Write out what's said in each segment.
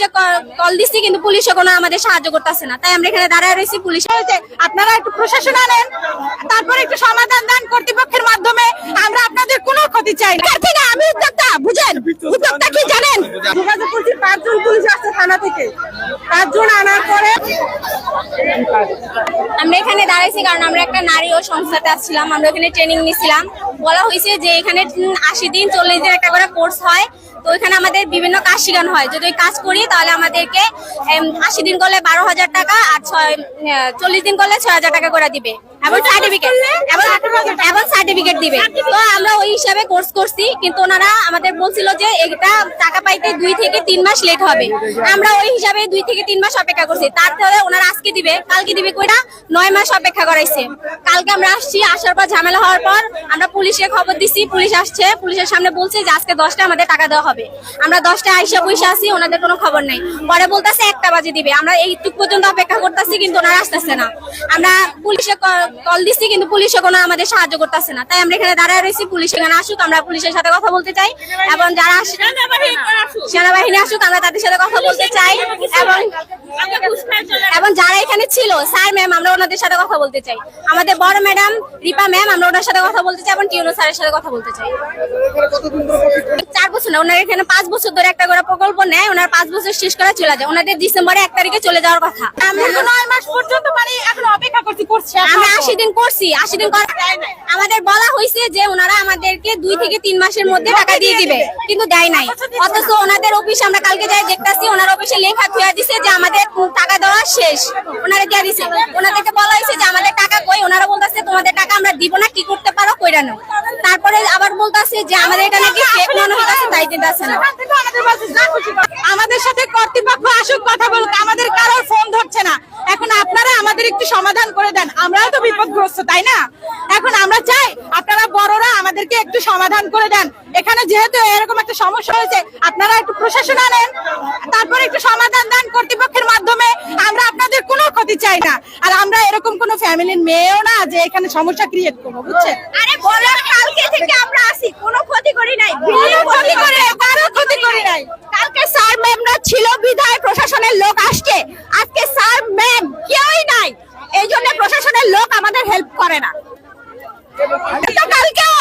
পুলিশে কল দিচ্ছি কিন্তু পুলিশে কোনো আমাদের সাহায্য করতেছে না। তাই আমরা এখানে দাঁড়ায় রয়েছি পুলিশ হয়েছে আপনারা একটু প্রশাসন আনেন তারপর একটু সমাধান দান কর্তৃপক্ষের মাধ্যমে আমরা আপনাদের কোনো ক্ষতি চাই না। আমি উদ্যোক্তা বুঝেন? উদ্যোক্তা কি জানেন? যোগাযোগ করছি পাঁচজন পুলিশ আসছে থানা থেকে। পাঁচজন আনার পরে আমরা এখানে দাঁড়াইছি কারণ আমরা একটা নারী ও সংস্থাতে আসছিলাম। আমরা এখানে ট্রেনিং নিছিলাম। বলা হয়েছে যে এখানে আশি দিন চল্লিশ দিন একটা করে কোর্স হয়। তো এখানে আমাদের বিভিন্ন কাজ শেখানো হয়। যদি ওই কাজ করি তাহলে আমাদেরকে আশি দিন করলে বারো হাজার টাকা আর ছয় চল্লিশ দিন করলে ছয় হাজার টাকা করে দিবে। এবং সার্টিফিকেট এবং সার্টিফিকেট দিবে। তো আমরা ওই হিসাবে কোর্স করছি, কিন্তু ওনারা আমাদের বলছিল যে এটা টাকা পাইতে দুই থেকে তিন মাস লেট হবে। আমরা ওই হিসাবে দুই থেকে তিন মাস অপেক্ষা করছি। তারপরে ওনারা আজকে দিবে, কালকে দিবে কইরা নয় মাস অপেক্ষা করাইছে। কালকে আমরা আসছি, আসার পর ঝামেলা হওয়ার পর আমরা পুলিশে খবর দিছি, পুলিশ আসছে, পুলিশের সামনে বলছে যে আজকে দশটা আমাদের টাকা দেওয়া হবে। আমরা দশটা আইসা পয়সা আছি, ওনাদের কোনো খবর নাই। পরে বলতেছে একটা বাজে দিবে। আমরা এইটুক পর্যন্ত অপেক্ষা করতেছি, কিন্তু ওনারা আসতেছে না। আমরা পুলিশে কল দিচ্ছি কিন্তু পুলিশে কোনো আমাদের সাহায্য করতেছে না। তাই আমরা এখানে দাঁড়ায় রয়েছি পুলিশ এখানে আসুক আমরা পুলিশের সাথে কথা বলতে চাই। এবং যারা সেনাবাহিনী আসুক আমরা তাদের সাথে কথা বলতে চাই। এবং এবং যারা এখানে ছিল স্যার ম্যাম আমরা ওনাদের সাথে কথা বলতে চাই। আমাদের বড় ম্যাডাম রিপা ম্যাম আমরা ওনার সাথে কথা বলতে চাই এবং টিউনো স্যারের সাথে কথা বলতে চাই। চার বছর না ওনার এখানে পাঁচ বছর ধরে একটা করে প্রকল্প নেয় ওনার পাঁচ বছর শেষ করে চলে যায়। ওনাদের ডিসেম্বরে এক তারিখে চলে যাওয়ার কথা। আমরা নয় মাস পর্যন্ত মানে এখন অপেক্ষা করছি করছি। আমরা আশি দিন করছি আশি দিন কর আমাদের বলা হয়েছে যে ওনারা আমাদেরকে দুই থেকে তিন মাসের মধ্যে টাকা দিয়ে দিবে, কিন্তু দেয় নাই। অথচ ওনাদের অফিস আমরা কালকে যাই দেখতেছি, ওনার অফিসে লেখা থুয়া দিছে যে আমাদের টাকা দেওয়া শেষ। ওনারা দিয়ে দিছে। ওনাদেরকে বলা হয়েছে যে আমাদের টাকা কই? ওনারা বলতেছে, তোমাদের টাকা আমরা দিব না, কি করতে পারো, কইরা তারপরে আবার বলতেছে যে আমাদের এটা নাকি ফেক মনে হইতাছে, তাই দিতেছে না। আমাদের সাথে কর্তৃপক্ষ আসুক, কথা বলুক। আমাদের কারোর ফোন ধরছে না। আমাদের একটু সমাধান করে দেন। আমরাও তো বিপদগ্রস্ত তাই না? এখন আমরা চাই আপনারা বড়রা আমাদেরকে একটু সমাধান করে দেন। এখানে যেহেতু এরকম একটা সমস্যা হয়েছে আপনারা একটু প্রশাসন আনেন তারপর একটু সমাধান দেন কর্তৃপক্ষের মাধ্যমে। আমরা আপনাদের কোনো ক্ষতি চাই না। আর আমরা এরকম কোনো ফ্যামিলির মেয়েও না যে এখানে সমস্যা ক্রিয়েট করব বুঝছেন? আরে বলার কালকে থেকে আমরা আসি কোনো ক্ষতি করি নাই। কোনো ক্ষতি করে কারও ক্ষতি করি নাই। কালকে স্যার ম্যামরা ছিল বিধায় প্রশাসনের লোক আসছে। আজকে স্যার ম্যাম কেউই নাই এই জন্য প্রশাসনের লোক আমাদের হেল্প করে না।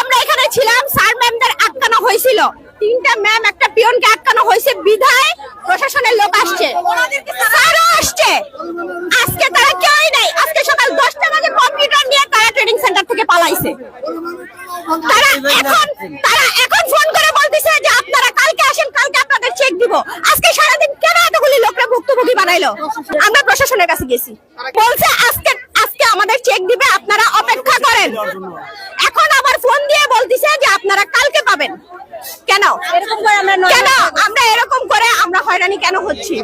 আমরা এখানে ছিলাম স্যার ম্যামদের আটকানো হয়েছিল। তিনটা ম্যাম একটা পিয়নকে আটকানো হয়েছে। বিধায় প্রশাসনের লোক আসছে। স্যারও আসছে। আজকে তারা কেউই নাই। আজকে সকাল দশটা বাজে কম্পিউটার নিয়ে তারা ট্রেনিং সেন্টার থেকে পালাইছে। তারা এখন তারা এখন ফোন করে বলতেছে যে আপনারা কালকে আসেন কালকে আপনাদের চেক দিব আজকে সারাদিন কেন এতগুলি লোকরা ভুক্তভোগী বানাইলো আমরা প্রশাসনের কাছে গেছি বলছে আজকে আজকে আমাদের চেক দিবে আপনারা অপেক্ষা করেন এখন আবার ফোন দিয়ে বলতিছে যে আপনারা কালকে পাবেন। কেন? এরকম করে আমরা কেন? আমরা এরকম করে আমরা হয়রানি কেন হচ্ছি?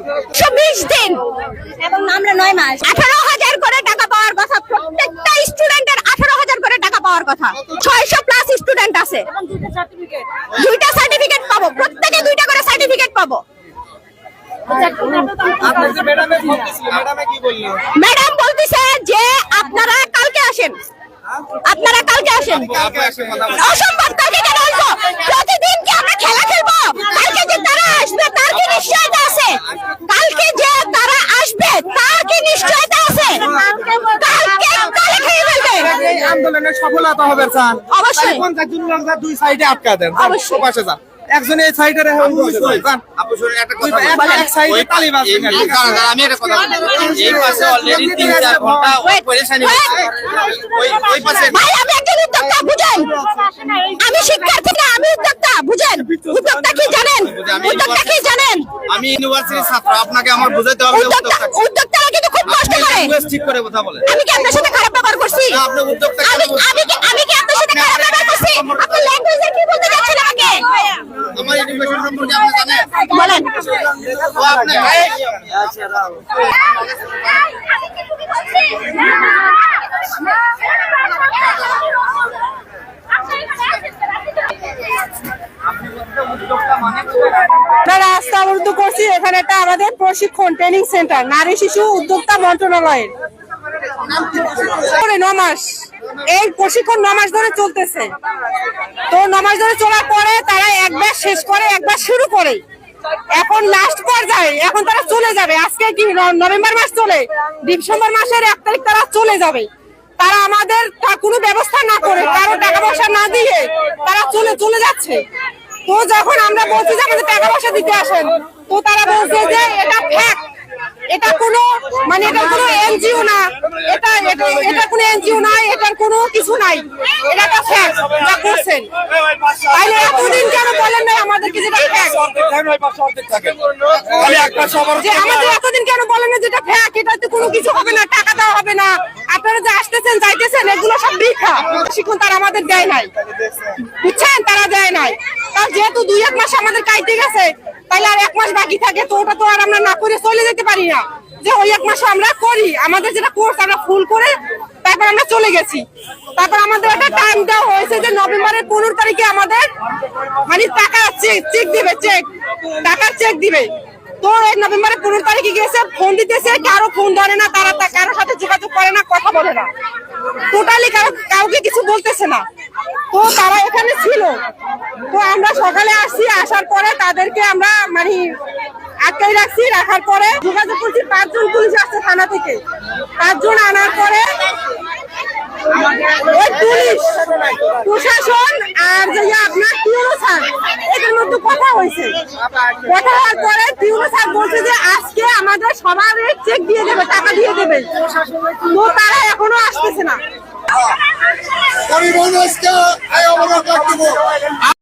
বিশ দিন। এবং আমরা নয় মাস। আঠারো হাজার করে টাকা পাওয়ার কথা প্রত্যেকটা স্টুডেন্টের আঠারো হাজার করে টাকা পাওয়ার কথা। ছয়শো প্লাস স্টুডেন্ট আছে। দুইটা সার্টিফিকেট পাবো। প্রত্যেকে দুইটা করে সার্টিফিকেট পাবো। ম্যাডাম বলতেছে যে আপনারা কালকে আসেন। আপনারা কালকে আসেন। অসম্ভব কালকে কেন আসব? প্রতিদিন কি আমরা খেলা খেলব? কালকে যে তারা আসবে তার কি নিশ্চয়তা আছে? কালকে যে তারা আসবে তার কি নিশ্চয়তা আছে? কালকে কালে খেয়ে ফেলবে। আন্দোলনের সফলতা হবে স্যার। অবশ্যই। পঞ্চাশ জন দুই সাইডে আটকা দেন। অবশ্যই। পাশে যান। একজন এই সাইডে ওই একটা? কারণে আমি একটা কথা এই পাশে অলরেডি তিন চার ঘণ্টা Wait, পরেশানি ওই ওই পাশে ভাই আমি একজন উদ্যোক্তা বুঝেন? আমি শিক্ষার্থী না আমি উদ্যোক্তা বুঝেন? উদ্যোক্তা কি জানেন? আমি উদ্যোক্তা কি জানেন? আমি ইউনিভার্সিটির ছাত্র আপনাকে আমার বুঝাইতে হবে উদ্যোক্তা উদ্যোক্তা উদ্যোক্তারা কিন্তু খুব কষ্ট আপনি করে। ঠিক করে কথা বলেন। আমি কি আপনার সাথে খারাপ ব্যবহার করছি? না, আপনি উদ্যোক্তা আমি আমি কি আমি কি আপনার সাথে খারাপ ব্যবহার করছি আপনি ল্যাঙ্গুয়েজে কি বলতে যাচ্ছেন আমাকে আমার এডুকেশন সম্পর্কে আপনি জানেন বলেন ও আপনি আমরা রাস্তা অবরোধ করছি, এখানে একটা আমাদের প্রশিক্ষণ ট্রেনিং সেন্টার নারী শিশু উদ্যোক্তা মন্ত্রণালয়ের। করে ন এই প্রশিক্ষণ ন মাস ধরে চলতেছে। তো ন মাস ধরে চলার পরে তারা একবার শেষ করে, একবার শুরু করে এখন লাস্ট পর্যায়ে, এখন তারা চলে যাবে। আজকে কি নভেম্বর মাস চলে? ডিসেম্বর মাসের এক তারিখ তারা চলে যাবে। তারা আমাদের কোনো ব্যবস্থা না করে, কারও টাকা পয়সা না দিয়ে তারা চলে চলে যাচ্ছে। তো যখন আমরা বলছি যে আমাদের টাকা পয়সা দিতে আসেন, তো তারা বলছে যে এটা ফ্যাক্ট এটা কোনো মানে এটা কোনো এনজিও না। এটা এটা কোনো এনজিও নাই, এটার কোনো কিছু নাই। এটা একটা ফ্যাক্ট যা করছেন। তাইলে এতদিন কেন বলেন নাই আমাদেরকে যেটা ফ্যাক্ট যে আমাদের দেয় নাই। বুঝছেন? তারা দেয় নাই। তার যেহেতু দুই এক মাস আমাদের গেছে, তাহলে আর এক মাস বাকি থাকে, তো ওটা তো আর আমরা না করে চলে যেতে পারি না। যে ওই এক মাস আমরা করি। আমাদের যেটা কোর্স আমরা ফুল করে তারপর আমরা চলে গেছি। তারপর আমাদের একটা টাইম দেওয়া হয়েছে যে নভেম্বরের পনেরো তারিখে আমাদের মানে টাকা চেক দিবে চেক টাকার চেক দিবে। তো এই নভেম্বরের পনেরো তারিখে গেছে ফোন দিতেছে, কারও ফোন ধরে না, তারা কারোর সাথে যোগাযোগ করে না, কথা বলে না। টোটালি কারও, কাউকে কিছু বলতেছে না। তো তারা এখানে ছিল। তো আমরা সকালে আসছি, আসার পরে তাদেরকে আমরা মানে আটকাই রাখছি, রাখার পরে যোগাযোগ করছি পাঁচজন পুলিশ আসছে থানা থেকে। পাঁচজন আনার পরে প্রশাসন আর যে আপনার টিউনো স্যার, এদের মধ্যে কথা হয়েছে। কথা হওয়ার পরে টিউনো স্যার বলছে যে আজকে আমাদের সবার চেক দিয়ে দেবে, টাকা দিয়ে দেবে। তো তারা এখনও আসতেছে না। পরিবহন আজকে